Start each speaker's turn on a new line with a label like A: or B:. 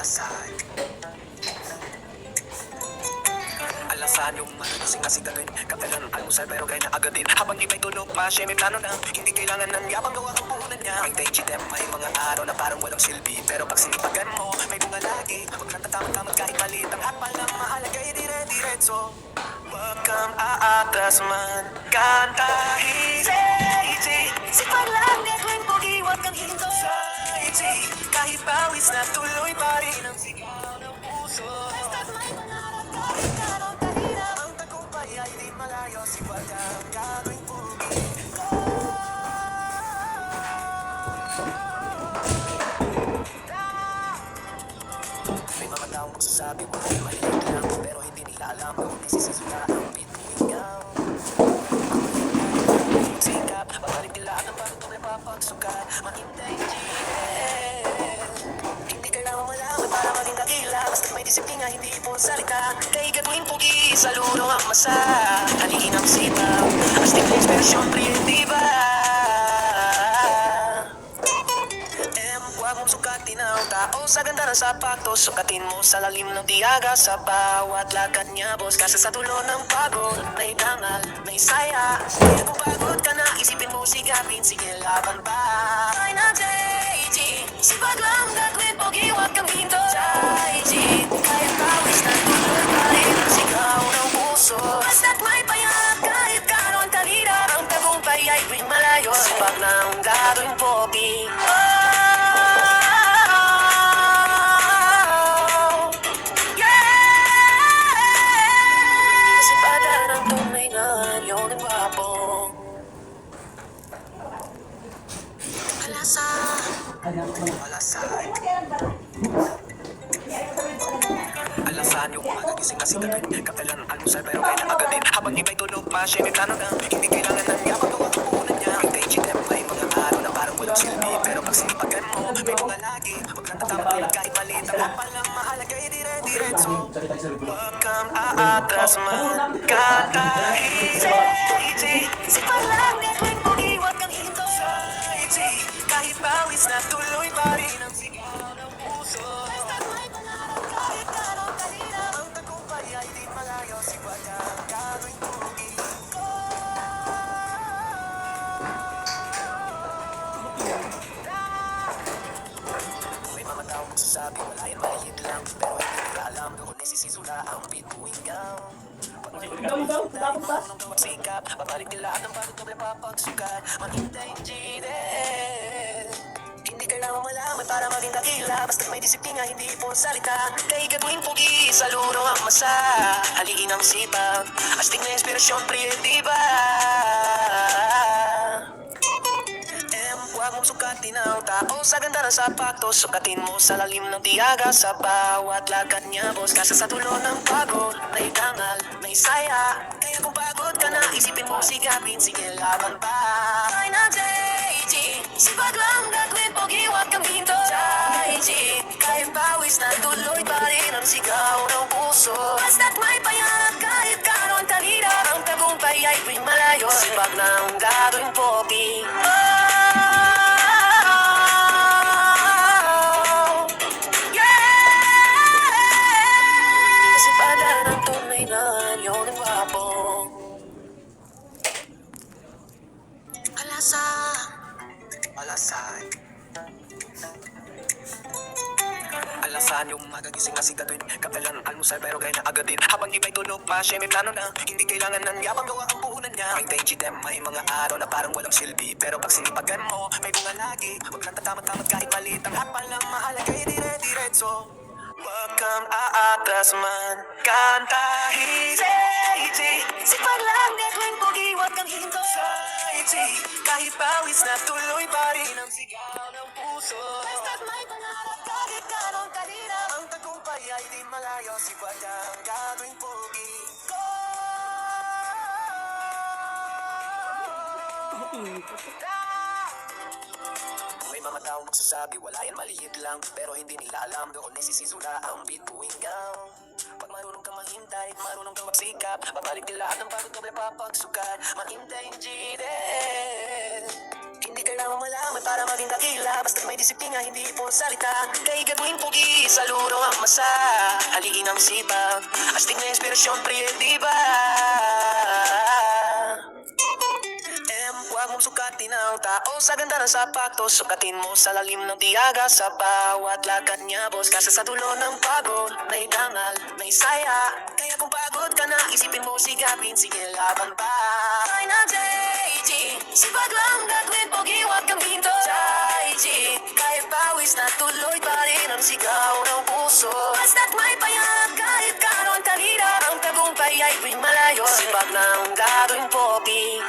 A: Alasal kasi gagawin Kapelan almusal pero gaya na agad din. Habang iba'y tulog pa siya may plano na. Hindi kailangan ng yabang gawa ang puhunan niya. May dayji dem may mga araw na parang walang silbi. Pero pag sinipagan mo may bunga lagi. Huwag nang tatamad-tamad kahit maliit Ang hapal ng mahalaga dire-diretso Huwag kang aatras man. Kantahin Dayji Sipag lang gagawin pogi Huwag kang hinto Dayji Kahit pawis na tuloy pa rin ang sigaw ng puso. Basta't may pangarap kahit anong kahirap. Ang tagumpay ay di malayo Sipag ang gagawin pogi May mga taong magsasabi mo ay maliit lang. Pero hindi nila alam kung nasisisula ang pituwingaw Sikap, babalik nila ang pagtong napapagsukat Mahintay Hindi hindi po salita Kay gagawin pugi sa ang masa. Halingin ang sitaw Astig na ekspresyon, ba? M, huwag mong sukatin tao sa ganda ng sapatos. Sukatin mo sa lalim ng tiyaga sa bawat lakad niya Boss, kasi sa tulo ng pagod May dangal, may saya. Kaya kung pagod ka na, isipin mo sigapin Sige, laban pa. Ay na JG Sipag lang ang tunay na ang gwapo Alasa Alasa Alasan yung mga nagising na sigarin Kapelan almusal pero kaya na agad Habang iba'y tulog pa siya plano na Hindi kailangan ng yabang gawa ang puhunan niya May day dem may mga araw na parang walang silbi Pero pag sinipagan mo may mga lagi Huwag nang tatamad kahit maliit Ang hapal ng mahalaga ay dire-diretso Huwag kang aatras man magsasabi wala yan maliit lang. Pero hindi nila alam kung nasisisula ang Pag may mga tayo marunong gawag sikap Babalik nila at ang pagod doble papagsukat Mahintay jidel. Hindi kailangan malaman para maging dakila. Basta may disiplina, hindi po salita. Kay gagawin pugi sa luno ang masa. Haliin ang sipag Astig na inspirasyon, ba? Tao sa ganda ng sapatos Sukatin mo sa lalim ng tiyaga. Sa bawat lakad niya Boss, kasi sa tulo ng pagod May dangal, may saya Kaya kung pagod ka na, isipin mo sigapin Sige, laban pa. Ay na JG Sipag lang gagawin, pogi, huwag kang hinto JG Kahit pawis na tuloy pa rin ang sigaw ng puso. Basta't may payag kahit karon kahirap Ang tagumpay ay tuwing malayo. Sipag lang gagawin, pogi Oh, Alasan Alasan yung magagising na sigatuin Kapelan almusal pero gaya na agad din. Habang iba'y tulog pa siya may plano na Hindi kailangan ng yabang gawa ang puhunan niya. May day dem may mga araw na parang walang silbi. Pero pag sinipagan mo may bunga lagi. Huwag lang tatamad-tamad kahit maliit Ang hapal ng mahalaga ay dire-diretso Huwag kang aatras man. Kantahin JJ Sipag lang gagawin pogi Huwag kang hinto JJ Kahit pawis na tuloy pa rin. Ang sigaw ng puso. Basta't may pangarap kahit anong kahirap Ang tagumpay ay di malayo Sipag ang gagawin pogi. Ko May mga taong magsasabi wala yan maliit lang. Pero hindi nila alam doon nasisisula ang bituingaw Pag marunong ka mahintay, marunong ka magsikap. Babalik nila at ang pagod doble papagsukat. Mahintay ang jidel Hindi kailangan malaman para maging dakila. Basta may disiplina, hindi po salita. Kay gagawin pogi, sa luro ang masa. Haliin ang sipag Astig na inspirasyon, pre, di huwag mong sukatin ang tao sa ganda ng sapatos Sukatin mo sa lalim ng tiyaga sa bawat lakad niya Boss, kasi sa dulo ng pagod May dangal, may saya. Kaya kung pagod ka na, isipin mo sigapin Sige, laban pa. Na JG Sipag lang gagawin, pogi, huwag kang hinto. JG Kahit pawis na tuloy pa rin ang sigaw ng puso. Basta't may payag kahit karoon kanina Ang tagumpay ay malayo. Sipag lang gagawin, pogi